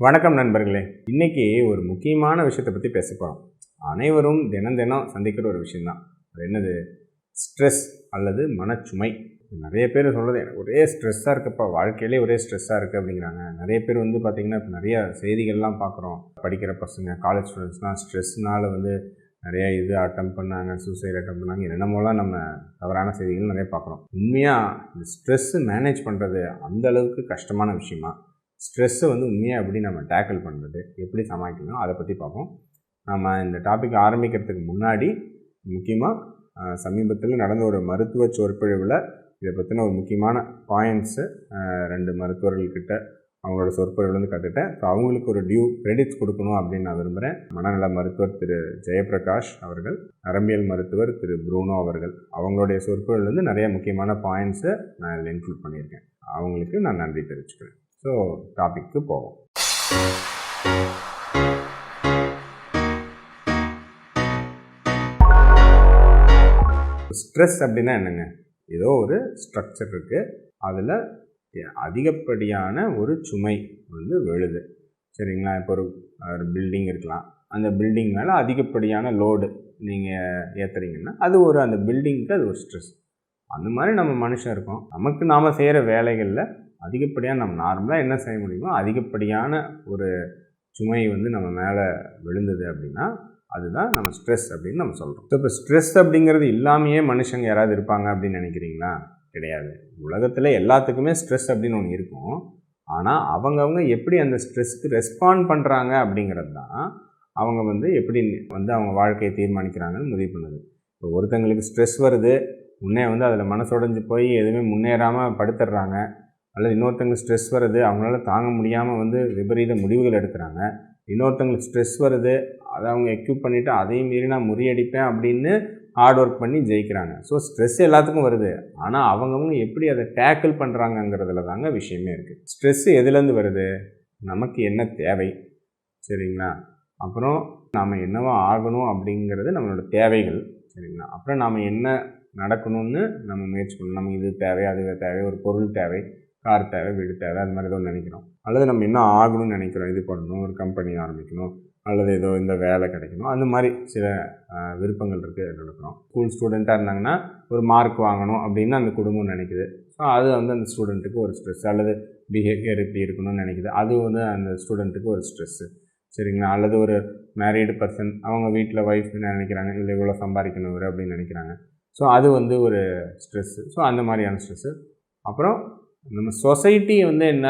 வணக்கம் நண்பர்களே. இன்னைக்கு ஒரு முக்கியமான விஷயத்தை பற்றி பேச போகிறோம் அனைவரும் தினம் தினம் சந்திக்கிற ஒரு விஷயந்தான் அது என்னது? ஸ்ட்ரெஸ் அல்லது மனச்சுமை. நிறைய பேர் சொல்கிறது எனக்கு ஒரே ஸ்ட்ரெஸ்ஸாக இருக்குப்பா. வாழ்க்கையிலே ஒரே ஸ்ட்ரெஸ்ஸாக இருக்குது அப்படிங்கிறாங்க. நிறைய பேர் வந்து பார்த்திங்கன்னா இப்போ நிறைய செய்திகள்லாம் பார்க்குறோம் படிக்கிற பசங்க காலேஜ் ஸ்டூடெண்ட்ஸ்லாம் ஸ்ட்ரெஸ்னால் வந்து நிறைய இது அட்டம் பண்ணாங்க சூசைட் அட்டம் பண்ணாங்க. என்னமோலாம் நம்ம தவறான செய்திகள் நிறைய பார்க்குறோம் உண்மையாக இந்த ஸ்ட்ரெஸ்ஸு மேனேஜ் பண்ணுறது அந்த அளவுக்கு கஷ்டமான விஷயமா? ஸ்ட்ரெஸ்ஸை வந்து உண்மையாக எப்படி நம்ம டேக்கிள் பண்ணுறது எப்படி சமாளிக்கணும் அதை பற்றி பார்ப்போம். நம்ம இந்த டாபிக் ஆரம்பிக்கிறதுக்கு முன்னாடி முக்கியமாக சமீபத்தில் நடந்த ஒரு மருத்துவ சொற்பொழிவில் இதை பற்றின ஒரு முக்கியமான பாயிண்ட்ஸு ரெண்டு மருத்துவர்கள்கிட்ட அவங்களோட சொற்பொழிவுலேருந்து கற்றுட்டேன் ஸோ அவங்களுக்கு ஒரு டியூ கிரெடிட்ஸ் கொடுக்கணும் அப்படின்னு நான் விரும்புகிறேன் மனநல மருத்துவர் திரு ஜெயபிரகாஷ் அவர்கள் நரம்பியல் மருத்துவர் திரு ப்ரூனோ அவர்கள் அவங்களுடைய சொற்பொழிவுலேருந்து நிறைய முக்கியமான பாயிண்ட்ஸை நான் இதில் இன்க்ளூட் பண்ணியிருக்கேன். அவங்களுக்கு நான் நன்றி தெரிவிச்சுக்கிறேன். ஸோ டாபிக்கு போவோம். ஸ்ட்ரெஸ் அப்படின்னா என்னங்க? ஏதோ ஒரு ஸ்ட்ரக்சர் இருக்குது அதில் அதிகப்படியான ஒரு சுமை வந்து விழுது. சரிங்களா? இப்போ ஒரு ஒரு பில்டிங் இருக்கலாம். அந்த பில்டிங் மேலே அதிகப்படியான லோடு நீங்கள் ஏற்றுறீங்கன்னா அது ஒரு அந்த பில்டிங்க்கு அது ஒரு ஸ்ட்ரெஸ் அந்த மாதிரி நம்ம மனுஷன் இருக்கோம். நமக்கு நாம் செய்கிற வேலைகளில் அதிகப்படியாக நம்ம நார்மலாக என்ன செய்ய முடியுமோ அதிகப்படியான ஒரு சுமை வந்து நம்ம மேலே விழுந்தது அப்படின்னா அதுதான் நம்ம ஸ்ட்ரெஸ் அப்படின்னு நம்ம சொல்கிறோம் ஸோ இப்போ ஸ்ட்ரெஸ் அப்படிங்கிறது இல்லாமையே மனுஷங்க யாராவது இருப்பாங்க அப்படின்னு நினைக்கிறீங்களா? கிடையாது. உலகத்தில் எல்லாத்துக்குமே ஸ்ட்ரெஸ் அப்படின்னு ஒன்று இருக்கும். ஆனால் அவங்கவுங்க எப்படி அந்த ஸ்ட்ரெஸ்க்கு ரெஸ்பாண்ட் பண்ணுறாங்க அப்படிங்கிறது தான் அவங்க வந்து எப்படி வந்து அவங்க வாழ்க்கையை தீர்மானிக்கிறாங்கன்னு முடிவு பண்ணுது. இப்போ ஒருத்தங்களுக்கு ஸ்ட்ரெஸ் வருது முன்னே வந்து அதில் மனசுடைஞ்சு போய் எதுவுமே முன்னேறாமல் படுத்துடுறாங்க. அல்லது இன்னொருத்தங்க ஸ்ட்ரெஸ் வருது அவங்களால தாங்க முடியாமல் வந்து விபரீத முடிவுகள் எடுக்கிறாங்க. இன்னொருத்தங்களுக்கு ஸ்ட்ரெஸ் வருது அதை அவங்க எக்யூப் பண்ணிவிட்டு அதையும் மீறி நான் முறியடிப்பேன் அப்படின்னு ஹார்ட் ஒர்க் பண்ணி ஜெயிக்கிறாங்க. ஸோ ஸ்ட்ரெஸ் எல்லாத்துக்கும் வருது. ஆனால் அவங்கவுங்க எப்படி அதை டேக்கிள் பண்ணுறாங்கங்கிறதுல தாங்க விஷயமே இருக்குது ஸ்ட்ரெஸ்ஸு எதுலேருந்து வருது? நமக்கு என்ன தேவை? சரிங்களா? அப்புறம் நாம் என்னவோ ஆகணும் அப்படிங்கிறது நம்மளோட தேவைகள். சரிங்களா? அப்புறம் நாம் என்ன நடக்கணும்னு நம்ம முயற்சி பண்ணணும். நமக்கு இது தேவை அது தேவை ஒரு பொருள் தேவை. கார் தேவை வீடு தேவை அது மாதிரி ஏதோ நினைக்கிறோம். அல்லது நம்ம என்ன ஆகணும்னு நினைக்கிறோம் இது பண்ணணும் ஒரு கம்பெனி ஆரம்பிக்கணும் அல்லது ஏதோ இந்த வேலை கிடைக்கணும் அந்த மாதிரி சில விருப்பங்கள் இருக்குது நடக்கிறோம். ஸ்கூல் ஸ்டூடெண்ட்டாக இருந்தாங்கன்னா ஒரு மார்க் வாங்கணும் அப்படின்னு அந்த குடும்பம் நினைக்குது. ஸோ அது வந்து அந்த ஸ்டூடெண்ட்டுக்கு ஒரு ஸ்ட்ரெஸ் அல்லது பிஹேவியர் இப்படி இருக்கணும்னு நினைக்குது. அது வந்து அந்த ஸ்டூடெண்ட்டுக்கு ஒரு ஸ்ட்ரெஸ்ஸு சரிங்களா? அல்லது ஒரு மேரீடு பர்சன் அவங்க வீட்டில் ஒய்ஃப் என்ன நினைக்கிறாங்க? இல்லை இவ்வளோ சம்பாதிக்கணும் இவர் அப்படின்னு நினைக்கிறாங்க. ஸோ அது வந்து ஒரு ஸ்ட்ரெஸ்ஸு ஸோ அந்த மாதிரியான ஸ்ட்ரெஸ்ஸு அப்புறம் நம்ம சொசைட்டி வந்து என்ன?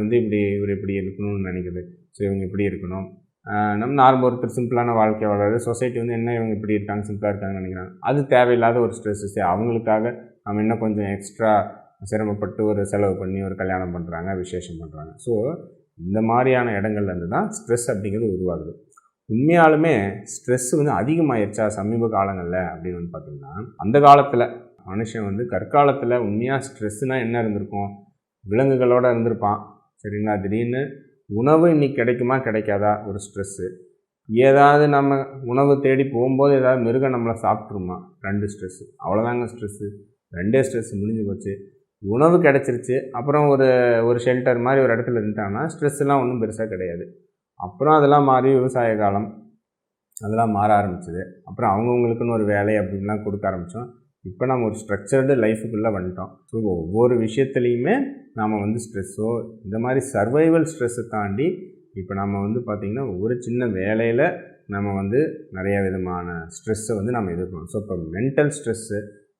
வந்து இப்படி இவர் இப்படி இருக்கணும்னு நினைக்குது. ஸோ இவங்க இப்படி இருக்கணும். நம்ம நார்மல் ஒருத்தர் சிம்பிளான வாழ்க்கை வளருது சொசைட்டி வந்து என்ன இவங்க இப்படி இருக்காங்க சிம்பிளாக இருக்காங்கன்னு நினைக்கிறாங்க. அது தேவையில்லாத ஒரு ஸ்ட்ரெஸ்ஸு அவங்களுக்காக நம்ம இன்னும் கொஞ்சம் எக்ஸ்ட்ரா சிரமப்பட்டு ஒரு செலவு பண்ணி ஒரு கல்யாணம் பண்ணுறாங்க விசேஷம் பண்ணுறாங்க ஸோ இந்த மாதிரியான இடங்கள்லேருந்து தான் ஸ்ட்ரெஸ் அப்படிங்கிறது உருவாகுது. உண்மையாலுமே ஸ்ட்ரெஸ் வந்து அதிகமாகிடுச்சா சமீப காலங்களில் அப்படின்னு வந்து பார்த்திங்கன்னா அந்த காலத்தில் மனுஷன் வந்து கற்காலத்தில் உண்மையாக ஸ்ட்ரெஸ்ஸுனால் என்ன இருந்திருக்கும்? விலங்குகளோடு இருந்திருப்பான். சரிங்களா? திடீர்னு உணவு இன்றைக்கி கிடைக்குமா? கிடைக்காதா? ஒரு ஸ்ட்ரெஸ்ஸு ஏதாவது நம்ம உணவு தேடி போகும்போது ஏதாவது மிருகம் நம்மளை சாப்பிட்ருமா ரெண்டு ஸ்ட்ரெஸ்ஸு அவ்வளோதாங்க ஸ்ட்ரெஸ்ஸு ரெண்டே ஸ்ட்ரெஸ் முடிஞ்சு போச்சு. உணவு கிடச்சிருச்சு. அப்புறம் ஒரு ஒரு ஷெல்டர் மாதிரி ஒரு இடத்துல இருந்துட்டாங்கன்னா ஸ்ட்ரெஸ்லாம் ஒன்றும் பெருசாக கிடையாது. அப்புறம் அதெல்லாம் மாறி விவசாய காலம். அதெல்லாம் மாற ஆரம்பிச்சிது. அப்புறம் அவங்கவுங்களுக்குன்னு ஒரு வேலை அப்படின்லாம் கொடுக்க ஆரம்பித்தோம் இப்போ நம்ம ஒரு ஸ்ட்ரக்சர்டு லைஃபுக்குள்ளே வந்துட்டோம். ஸோ ஒவ்வொரு விஷயத்துலையுமே நாம் வந்து ஸ்ட்ரெஸ்ஸோ இந்த மாதிரி சர்வைவல் ஸ்ட்ரெஸ்ஸை தாண்டி இப்போ நம்ம வந்து பார்த்திங்கன்னா ஒவ்வொரு சின்ன வேலையில் நம்ம வந்து நிறைய விதமான ஸ்ட்ரெஸ்ஸை வந்து நம்ம எதிர்க்கணும். ஸோ இப்போ மென்டல் ஸ்ட்ரெஸ்ஸு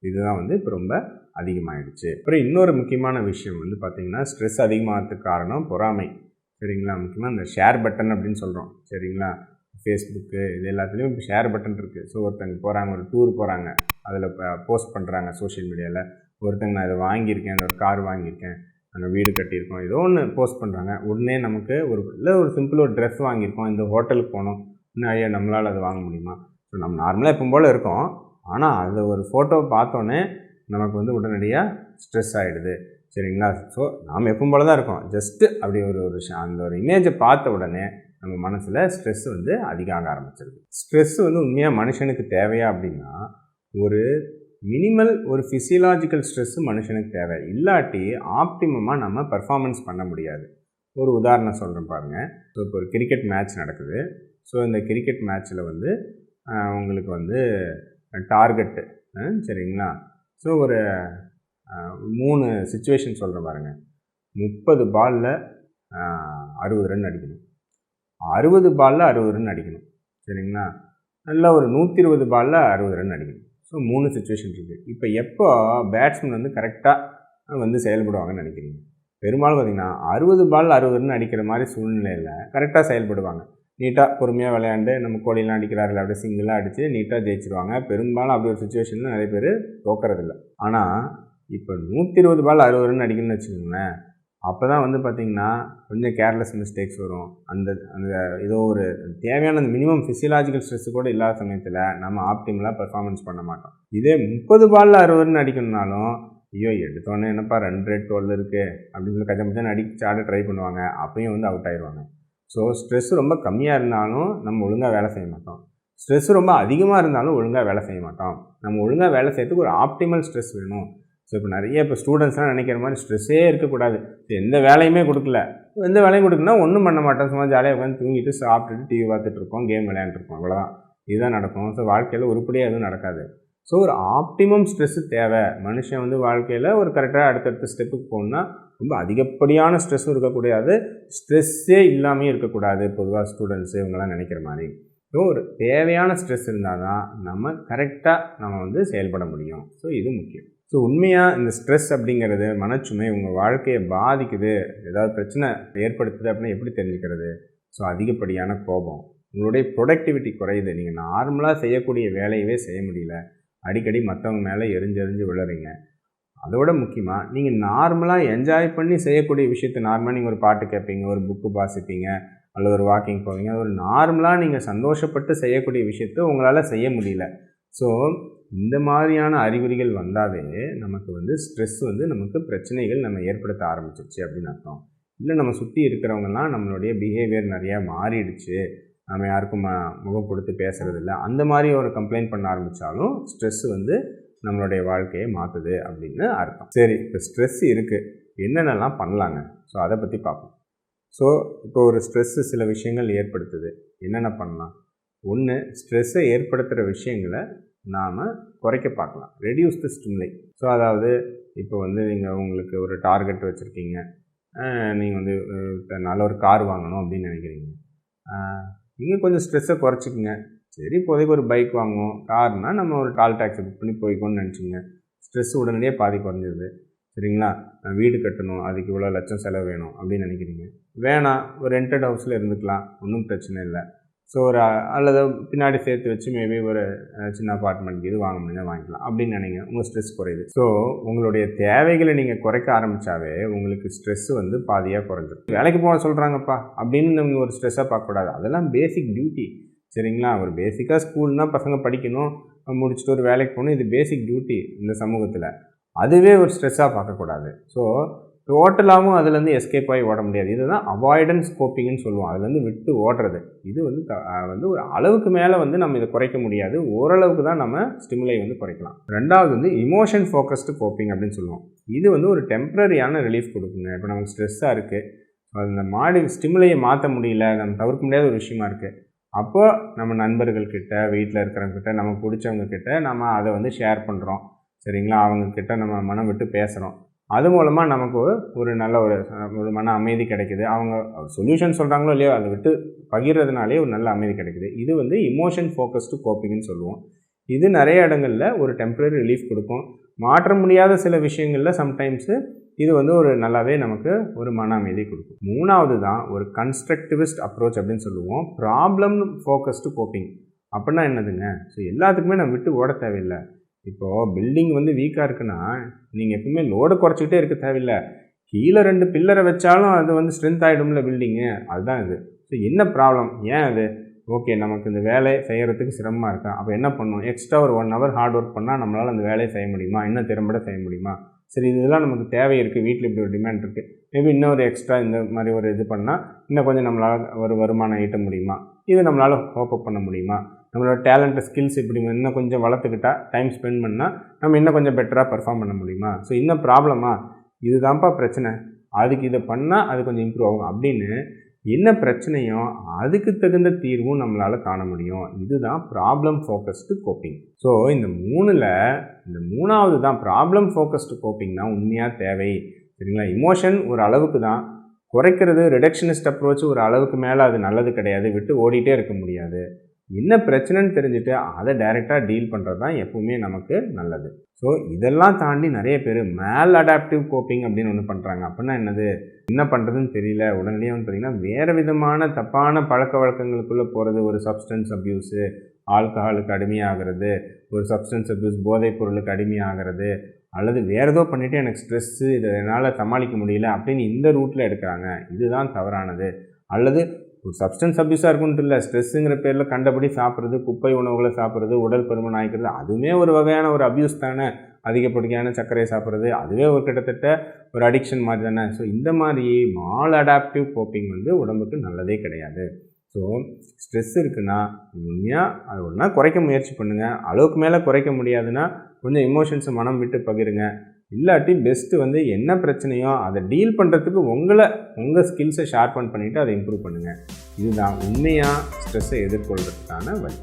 இதுதான் வந்து இப்போ ரொம்ப அதிகமாகிடுச்சு அப்புறம் இன்னொரு முக்கியமான விஷயம் வந்து பார்த்திங்கன்னா ஸ்ட்ரெஸ் அதிகமாகிறதுக்கு காரணம் பொறாமை. சரிங்களா? முக்கியமாக இந்த ஷேர் பட்டன் அப்படின்னு சொல்கிறோம் சரிங்களா? ஃபேஸ்புக்கு இது எல்லாத்துலேயும் இப்போ ஷேர் பட்டன் இருக்குது ஸோ ஒருத்தங்க போகிறாங்க ஒரு டூர் போகிறாங்க அதில் இப்போ போஸ்ட் பண்ணுறாங்க சோஷியல் மீடியாவில் ஒருத்தங்க நான் இதை வாங்கியிருக்கேன் இந்த ஒரு கார் வாங்கியிருக்கேன் நாங்கள் வீடு கட்டியிருக்கோம் ஏதோ ஒன்று போஸ்ட் பண்ணுறாங்க உடனே நமக்கு ஒரு இல்லை ஒரு சிம்பிள் ஒரு ட்ரெஸ் வாங்கியிருக்கோம் இந்த ஹோட்டலுக்கு போனோம். இன்னும் ஐயா நம்மளால் அதை வாங்க முடியுமா? ஸோ நம்ம நார்மலாக எப்போ போல் இருக்கோம். ஆனால் அதை ஒரு ஃபோட்டோ பார்த்தோன்னே நமக்கு வந்து உடனடியாக ஸ்ட்ரெஸ் ஆகிடுது சரிங்களா? ஸோ நாம் எப்பவும் போல தான் இருக்கோம். ஜஸ்ட்டு அப்படி ஒரு ஒரு அந்த ஒரு இமேஜை பார்த்த உடனே நம்ம மனசில் ஸ்ட்ரெஸ் வந்து அதிகமாக ஆரம்பிச்சிருது. ஸ்ட்ரெஸ் வந்து உண்மையாக மனுஷனுக்கு தேவையா அப்படின்னா ஒரு மினிமல் ஒரு ஃபிசியலாஜிக்கல் ஸ்ட்ரெஸ்ஸு மனுஷனுக்கு தேவை. இல்லாட்டி ஆப்டிமமாக நம்ம பர்ஃபார்மன்ஸ் பண்ண முடியாது. ஒரு உதாரணம் சொல்கிறேன் பாருங்கள் ஸோ இப்போ ஒரு கிரிக்கெட் மேட்ச் நடக்குது. ஸோ இந்த கிரிக்கெட் மேட்ச்சில் வந்து உங்களுக்கு வந்து டார்கெட்டு சரிங்களா? ஸோ ஒரு மூணு சுச்சுவேஷன் சொல்கிறேன் பாருங்கள் முப்பது பாலில் அறுபது ரன் அடிக்கணும். அறுபது பாலில் அறுபது ரன் அடிக்கணும். சரிங்களா? நல்லா ஒரு நூற்றி இருபது பாலில் அறுபது ரன் அடிக்கணும். ஸோ மூணு சுச்சுவேஷன் இருக்குது இப்போ எப்போ பேட்ஸ்மேன் வந்து கரெக்டாக வந்து செயல்படுவாங்கன்னு நினைக்கிறீங்க? பெரும்பாலும் பார்த்தீங்கன்னா அறுபது பால் அறுபது ரன் அடிக்கிற மாதிரி சூழ்நிலையில் கரெக்டாக செயல்படுவாங்க. நீட்டாக பொறுமையாக விளையாண்டு நம்ம கோழிலாம் அடிக்கிறார்கள் அப்படியே சிங்கிளாக அடித்து நீட்டாக ஜெயிச்சிருவாங்க. பெரும்பாலும் அப்படி ஒரு சுச்சுவேஷனில் நிறைய பேர் தோக்கறதில்ல. ஆனால் இப்போ நூற்றி இருபது பால் அறுபது ரன் அடிக்கணும்னு வச்சுக்கோங்களேன் அப்போ தான் வந்து பார்த்திங்கன்னா கொஞ்சம் கேர்லெஸ் மிஸ்டேக்ஸ் வரும். அந்த அந்த ஏதோ ஒரு தேவையான அந்த மினிமம் ஃபிசியலாஜிக்கல் ஸ்ட்ரெஸ் கூட இல்லாத சமயத்தில் நம்ம ஆப்டிமலாக பெர்ஃபார்மன்ஸ் பண்ண மாட்டோம். இதே முப்பது பாலில் அறுபதுன்னு அடிக்கணும்னாலும் ஐயோ எடுத்தோன்னே என்னப்பா ரெண்டு ரேட் டுவெல் இருக்குது அப்படின்னு சொல்லி கஜம் கஜம் அடிச்சு ஆட ட்ரை பண்ணுவாங்க. அப்பயும் வந்து அவுட் ஆயிடுவாங்க. ஸோ ஸ்ட்ரெஸ் ரொம்ப கம்மியாக இருந்தாலும் நம்ம ஒழுங்காக வேலை செய்ய மாட்டோம். ஸ்ட்ரெஸ் ரொம்ப அதிகமாக இருந்தாலும் ஒழுங்காக வேலை செய்ய மாட்டோம். நம்ம ஒழுங்காக வேலை செய்யறதுக்கு ஒரு ஆப்டிமல் ஸ்ட்ரெஸ் வேணும். ஸோ இப்போ நிறைய இப்போ ஸ்டூடெண்ட்ஸ்லாம் நினைக்கிற மாதிரி ஸ்ட்ரெஸ்ஸே இருக்கக்கூடாது. எந்த வேலையுமே கொடுக்கல. எந்த வேலையும் கொடுக்கணும்னா ஒன்றும் பண்ண மாட்டோம். சும்மா ஜாலியாக உட்காந்து தூங்கிட்டு சாப்பிட்டுட்டு டிவி பார்த்துட்டு இருப்போம் கேம் விளையாண்டுருப்போம் அவ்வளோதான் இதுதான் நடக்கும். ஸோ வாழ்க்கையில் உருப்படியாக எதுவும் நடக்காது. ஸோ ஒரு ஆப்டிமம் ஸ்ட்ரெஸ்ஸு தேவை. மனுஷன் வந்து வாழ்க்கையில் ஒரு கரெக்டாக அடுத்தடுத்த ஸ்டெப்புக்கு போகணுன்னா ரொம்ப அதிகப்படியான ஸ்ட்ரெஸ்ஸும் இருக்கக்கூடாது ஸ்ட்ரெஸ்ஸே இல்லாமல் இருக்கக்கூடாது. பொதுவாக ஸ்டூடெண்ட்ஸு இவங்கெல்லாம் நினைக்கிற மாதிரி. ஸோ ஒரு தேவையான ஸ்ட்ரெஸ் இருந்தால் தான் நம்ம கரெக்டாக நம்ம வந்து செயல்பட முடியும். ஸோ இது முக்கியம். ஸோ உண்மையாக இந்த ஸ்ட்ரெஸ் அப்படிங்கிறது மனச்சுமை உங்கள் வாழ்க்கையை பாதிக்குது ஏதாவது பிரச்சனை ஏற்படுத்துது அப்படின்னா எப்படி தெரிஞ்சுக்கிறது? ஸோ அதிகப்படியான கோபம். உங்களுடைய ப்ரொடக்டிவிட்டி குறையுது. நீங்கள் நார்மலாக செய்யக்கூடிய வேலையவே செய்ய முடியல. அடிக்கடி மற்றவங்க மேலே எரிஞ்செறிஞ்சு விழுறீங்க. அதோட முக்கியமாக நீங்கள் நார்மலாக என்ஜாய் பண்ணி செய்யக்கூடிய விஷயத்தை நார்மலாக நீங்கள் ஒரு பாட்டு கேட்பீங்க ஒரு புக்கு வாசிப்பீங்க அல்லது ஒரு வாக்கிங் போவீங்க. அது ஒரு நார்மலாக நீங்கள் சந்தோஷப்பட்டு செய்யக்கூடிய விஷயத்த உங்களால் செய்ய முடியல. ஸோ இந்த மாதிரியான அறிகுறிகள் வந்தாவே நமக்கு வந்து ஸ்ட்ரெஸ் வந்து நமக்கு பிரச்சனைகள் நம்ம ஏற்படுத்த ஆரம்பிச்சிருச்சு அப்படின்னு அர்த்தம். இல்லை நம்ம சுற்றி இருக்கிறவங்கலாம் நம்மளுடைய பிஹேவியர் நிறையா மாறிடுச்சு. நம்ம யாருக்கும் முகம் கொடுத்து பேசுறதில்ல. அந்த மாதிரி ஒரு கம்ப்ளைண்ட் பண்ண ஆரம்பித்தாலும் ஸ்ட்ரெஸ் வந்து நம்மளுடைய வாழ்க்கையை மாற்றுது அப்படின்னு அர்த்தம். சரி இப்போ ஸ்ட்ரெஸ் இருக்குது என்னென்னலாம் பண்ணலாங்க? ஸோ அதை பற்றி பார்ப்போம் ஸோ இப்போ ஒரு ஸ்ட்ரெஸ்ஸு சில விஷயங்கள் ஏற்படுத்துது. என்னென்ன பண்ணலாம்? ஒன்று ஸ்ட்ரெஸ்ஸை ஏற்படுத்துகிற விஷயங்களை நாம் குறைக்க பார்க்கலாம். ரெடியூஸ் த ஸ்டிம்லை ஸோ அதாவது இப்போ வந்து நீங்கள் உங்களுக்கு ஒரு டார்கெட் வச்சுருக்கீங்க. நீங்கள் வந்து நல்ல ஒரு கார் வாங்கணும் அப்படின்னு நினைக்கிறீங்க. நீங்கள் கொஞ்சம் ஸ்ட்ரெஸ்ஸை குறைச்சிக்கங்க. சரி இப்போதைக்கு ஒரு பைக் வாங்குவோம். கார்னால் நம்ம ஒரு கால் டாக்ஸி புக் பண்ணி போய்க்கோன்னு நினச்சிங்க ஸ்ட்ரெஸ் உடனடியே பாதி குறைஞ்சிருது. சரிங்களா? வீடு கட்டணும். அதுக்கு இவ்வளோ லட்சம் செலவு வேணும் அப்படின்னு நினைக்கிறீங்க. வேணாம். ஒரு ரெண்டட் ஹவுஸில் இருந்துக்கலாம். ஒன்றும் பிரச்சனை இல்லை. ஸோ ஒரு அல்லது பின்னாடி சேர்த்து வச்சு மேபி ஒரு சின்ன அப்பார்ட்மெண்ட் இது வாங்க முடிஞ்சா வாங்கிக்கலாம். அப்படின்னு நினைங்க. உங்கள் ஸ்ட்ரெஸ் குறையுது. ஸோ உங்களுடைய தேவைகளை நீங்கள் குறைக்க ஆரம்பித்தாவே உங்களுக்கு ஸ்ட்ரெஸ் வந்து பாதியாக குறைஞ்சிரும். வேலைக்கு போக சொல்கிறாங்கப்பா அப்படின்னு நீங்கள் ஒரு ஸ்ட்ரெஸ்ஸாக பார்க்கக்கூடாது. அதெல்லாம் பேசிக் டியூட்டி சரிங்களா? ஒரு பேசிக்காக ஸ்கூல்னால் பசங்க படிக்கணும் முடிச்சுட்டு ஒரு வேலைக்கு போகணும். இது பேசிக் டியூட்டி இந்த சமூகத்தில். அதுவே ஒரு ஸ்ட்ரெஸ்ஸாக பார்க்கக்கூடாது. ஸோ டோட்டலாகவும் அதுலேருந்து எஸ்கேப் ஆகி ஓட முடியாது. இதுதான் அவாய்டன்ஸ் கோப்பிங்னு சொல்லுவோம். அதுலேருந்து விட்டு ஓடுறது. இது வந்து த- வந்து ஒரு அளவுக்கு மேலே வந்து நம்ம இதை குறைக்க முடியாது. ஓரளவுக்கு தான் நம்ம ஸ்டிமுலை வந்து குறைக்கலாம். ரெண்டாவது வந்து இமோஷன் ஃபோக்கஸ்டு கோப்பிங் அப்படின்னு சொல்லுவோம். இது வந்து ஒரு டெம்ப்ரரியான ரிலீஃப் கொடுக்குங்க. இப்போ நமக்கு ஸ்ட்ரெஸ்ஸாக இருக்குது அந்த மாடி ஸ்டிமுலையை மாற்ற முடியல. நம்ம தவிர்க்க முடியாத ஒரு விஷயமா இருக்குது அப்போ நம்ம நண்பர்கள்கிட்ட வீட்டில் இருக்கிறவங்க நம்ம பிடிச்சவங்கக்கிட்ட நம்ம அதை வந்து ஷேர் பண்ணுறோம் சரிங்களா? அவங்கக்கிட்ட நம்ம மனம் விட்டு பேசுகிறோம் அது மூலமாக நமக்கு ஒரு- நல்ல ஒரு ஒரு மன அமைதி கிடைக்குது. அவங்க சொல்யூஷன் சொல்கிறாங்களோ இல்லையோ அதை விட்டு பகிர்றதுனாலே ஒரு நல்ல அமைதி கிடைக்குது. இது வந்து இமோஷன் ஃபோக்கஸ்டு கோப்பிங்னு சொல்லுவோம். இது நிறைய இடங்களில் ஒரு டெம்பரரி ரிலீஃப் கொடுக்கும். மாற்ற முடியாத சில விஷயங்களில் சம்டைம்ஸு இது வந்து ஒரு நல்லாவே நமக்கு ஒரு மன அமைதி கொடுக்கும். மூணாவது தான் ஒரு கன்ஸ்ட்ரக்டிவிஸ்ட் அப்ரோச் அப்படின்னு சொல்லுவோம். ப்ராப்ளம் ஃபோக்கஸ்டு கோப்பிங் அப்படின்னா என்னதுங்க? ஸோ எல்லாத்துக்குமே நம்ம விட்டு ஓட தேவையில்லை. இப்போது பில்டிங் வந்து வீக்காக இருக்குன்னா நீங்கள் எப்பவுமே லோடு குறைச்சிக்கிட்டே இருக்க தேவையில்லை. கீழே ரெண்டு பில்லரை வச்சாலும் அது வந்து ஸ்ட்ரென்த் ஆகிடும்ல பில்டிங்கு அதுதான் இது. ஸோ என்ன ப்ராப்ளம் ஏன் அது? ஓகே நமக்கு இந்த வேலை செய்கிறதுக்கு சிரமமாக இருக்கா? அப்போ என்ன பண்ணணும்? எக்ஸ்ட்ரா ஒரு ஒன் ஹவர் ஹார்ட் ஒர்க் பண்ணால் நம்மளால் அந்த வேலையை செய்ய முடியுமா? இன்னும் திறம்பட செய்ய முடியுமா? சரி இதெல்லாம் நமக்கு தேவை இருக்குது வீட்டில் இப்படி ஒரு டிமாண்ட் இருக்குது மேபி இன்னொரு எக்ஸ்ட்ரா இந்த மாதிரி ஒரு இது பண்ணால் இன்னும் கொஞ்சம் நம்மளால் ஒரு வருமானம் ஈட்ட முடியுமா? இது நம்மளால் ஹோப்பப் பண்ண முடியுமா? நம்மளோட டேலண்ட்டு ஸ்கில்ஸ் இப்படி இன்னும் கொஞ்சம் வளர்த்துக்கிட்டா டைம் ஸ்பெண்ட் பண்ணால் நம்ம இன்னும் கொஞ்சம் பெட்டராக பெர்ஃபார்ம் பண்ண முடியுமா? ஸோ இன்னும் ப்ராப்ளமா இதுதான்ப்பா பிரச்சனை. அதுக்கு இதை பண்ணால் அது கொஞ்சம் இம்ப்ரூவ் ஆகும். அப்படின்னு என்ன பிரச்சனையோ அதுக்கு தகுந்த தீர்வும் நம்மளால் காண முடியும். இதுதான் ப்ராப்ளம் ஃபோக்கஸ்டு கோப்பிங் ஸோ இந்த மூணில் இந்த மூணாவது தான் ப்ராப்ளம் ஃபோக்கஸ்டு கோப்பிங் தான் உண்மையாக தேவை. சரிங்களா? இமோஷன் ஒரு அளவுக்கு தான். குறைக்கிறது ரிடக்ஷனிஸ்ட் அப்ரோச் ஒரு அளவுக்கு மேலே அது நல்லது கிடையாது. விட்டு ஓடிட்டே இருக்க முடியாது. என்ன பிரச்சனைன்னு தெரிஞ்சுட்டு அதை டைரெக்டாக டீல் பண்ணுறது தான் எப்பவுமே நமக்கு நல்லது. ஸோ இதெல்லாம் தாண்டி நிறைய பேர் மேல் அடாப்டிவ் கோப்பிங் அப்படின்னு ஒன்று பண்ணுறாங்க அப்படின்னா என்னது? என்ன பண்ணுறதுன்னு தெரியல. உடனடியாக வந்து பார்த்திங்கன்னா வேறு விதமான தப்பான பழக்க வழக்கங்களுக்குள்ளே போகிறது ஒரு சப்ஸ்டன்ஸ் அப்யூஸு ஆல்கஹாலுக்கு அடிமையாகிறது ஒரு சப்ஸ்டன்ஸ் அப்யூஸ் போதைப் பொருளுக்கு அடிமையாகிறது அல்லது வேறு ஏதோ பண்ணிவிட்டு எனக்கு ஸ்ட்ரெஸ்ஸு இதை என்னால் சமாளிக்க முடியல அப்படின்னு இந்த ரூட்டில் எடுக்கிறாங்க. இதுதான் தவறானது. அல்லது ஒரு சப்ஸ்டன்ஸ் அப்யூஸாக இருக்குன்ட்டு இல்லை ஸ்ட்ரெஸ்ஸுங்கிற பேரில் கண்டபடி சாப்பிட்றது குப்பை உணவுகளை சாப்பிட்றது உடல் பருமன் ஆகிக்கிறது அதுவுமே ஒரு வகையான ஒரு அப்யூஸ் தானே. அதிகப்படியான சர்க்கரையை சாப்பிட்றது அதுவே ஒரு கிட்டத்தட்ட ஒரு அடிக்ஷன் மாதிரி தானே. ஸோ இந்த மாதிரி மால் அடாப்டிவ் கோப்பிங் வந்து உடம்புக்கு நல்லதே கிடையாது. ஸோ ஸ்ட்ரெஸ் இருக்குன்னா உண்மையாக அது ஒன்றா குறைக்க முயற்சி பண்ணுங்கள் அளவுக்கு மேலே குறைக்க முடியாதுன்னா கொஞ்சம் எமோஷன்ஸை மனம் விட்டு பகிருங்க. இல்லாட்டி பெஸ்ட்டு வந்து என்ன பிரச்சனையோ அதை டீல் பண்ணுறதுக்கு உங்களை உங்கள் ஸ்கில்ஸை ஷார்பன் பண்ணிவிட்டு அதை இம்ப்ரூவ் பண்ணுங்கள் இதுதான் உண்மையாக ஸ்ட்ரெஸ்ஸை எதிர்கொள்கிறதுக்கான வழி.